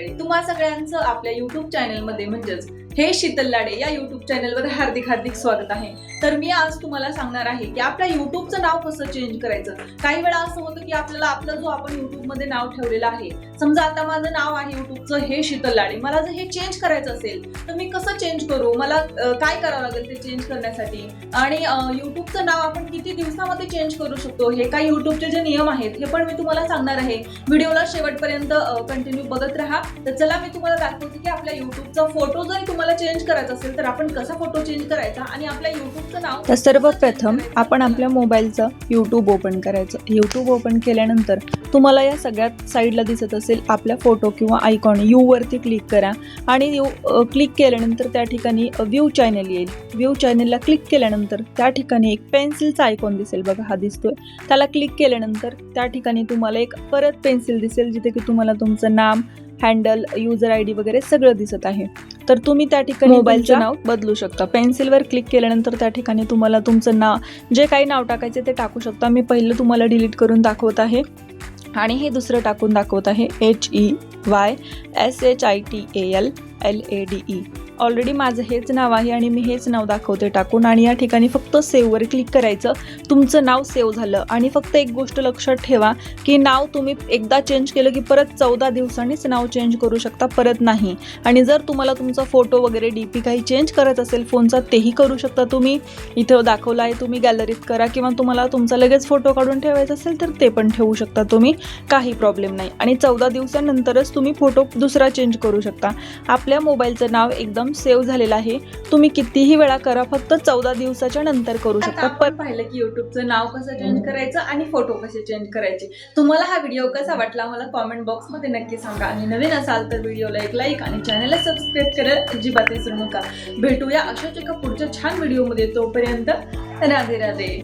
तुम्हा सगळ्यांचं आपल्या युट्यूब चॅनलमध्ये म्हणजेच हे शीतल लाडे या युट्यूब चॅनलवर हार्दिक हार्दिक स्वागत आहे. तर मी आज तुम्हाला सांगणार आहे की आपल्या युट्यूबचं नाव कसं चेंज करायचं? काही वेळा असं होतं की आपल्याला आपलं जो आपण मध्ये नाव ठेवलेलं आहे. समजा आता माझं नाव आहे युट्यूबचं हे शीतल लाडे. मला जर हे चेंज करायचं असेल तर मी कसं चेंज करू? मला काय करावं लागेल ते चेंज करण्यासाठी? आणि युट्यूबचं नाव आपण किती दिवसामध्ये चेंज करू शकतो? हे काही युट्यूबचे जे नियम आहेत हे पण मी तुम्हाला सांगणार आहे. व्हिडिओला शेवटपर्यंत कंटिन्यू बघत राहा. तर चला मी तुम्हाला दाखवते की आपल्या युट्यूबचा फोटो जरी तुम्हाला चेंज करायचा असेल तर आपण कसा फोटो चेंज करायचा आणि आपल्या युट्यूबचं नाव तर सर्वप्रथम आपण आपल्या मोबाईलचं यूट्यूब ओपन करायचं. यूट्यूब ओपन केल्यानंतर तुम्हाला या सगळ्यात साईडला दिसत असेल आपल्या फोटो किंवा आयकॉन यूवरती क्लिक करा आणि यू क्लिक केल्यानंतर त्या ठिकाणी व्ह्यू चॅनल येईल. व्ह्यू चॅनलला क्लिक केल्यानंतर त्या ठिकाणी एक पेन्सिलचा आयकॉन दिसेल. बघा हा दिसतोय. त्याला क्लिक केल्यानंतर त्या ठिकाणी तुम्हाला एक परत पेन्सिल दिसेल जिथे की तुम्हाला तुमचं नाम हँडल युजर आय डी वगैरे सगळं दिसत आहे. तर तुम्ही त्या ठिकाणी मोबाईलचं नाव? बदलू शकता. पेन्सिलवर क्लिक केल्यानंतर त्या ठिकाणी तुम्हाला तुमचं नाव जे काही नाव टाकायचे ते टाकू शकता. मी पहिलं तुम्हाला डिलीट करून दाखवत आहे. आणि हे दुसरं टाकून दाखवत आहे H E Y S H I T A L L A D E already माझं हेच नाव आहे आणि मी हेच नाव दाखवते टाकून. आणि या ठिकाणी फक्त सेव्हवर क्लिक करायचं. तुमचं नाव सेव्ह झालं. आणि फक्त एक गोष्ट लक्षात ठेवा की नाव तुम्ही एकदा चेंज केलं की परत चौदा दिवसांनीच नाव चेंज करू शकता परत नाही. आणि जर तुम्हाला तुमचा फोटो वगैरे डी पी काही चेंज करत असेल फोनचा तेही करू शकता तुम्ही. इथं दाखवलं आहे तुम्ही गॅलरीत करा किंवा तुम्हाला तुमचा लगेच फोटो काढून ठेवायचा असेल तर ते पण ठेवू शकता तुम्ही. काही प्रॉब्लेम नाही. आणि चौदा दिवसानंतरच तुम्ही फोटो दुसरा चेंज करू शकता. आपल्या मोबाईलचं नाव एकदम सेव्ह झालेलं आहे. तुम्ही कितीही वेळा करा फक्त चौदा दिवसाच्या नंतर करू शकता. आपण पाहिलं की युट्यूबचं नाव कसं चेंज करायचं आणि फोटो कसे चेंज करायचे. तुम्हाला हा व्हिडिओ कसा वाटला मला कॉमेंट बॉक्समध्ये नक्की सांगा. आणि नवीन असाल तर व्हिडिओला एक लाईक आणि चॅनलला सबस्क्राईब करायला अजिबात विसरू नका. भेटूया अशाच एका पुढच्या छान व्हिडिओमध्ये तोपर्यंत राधे राधे.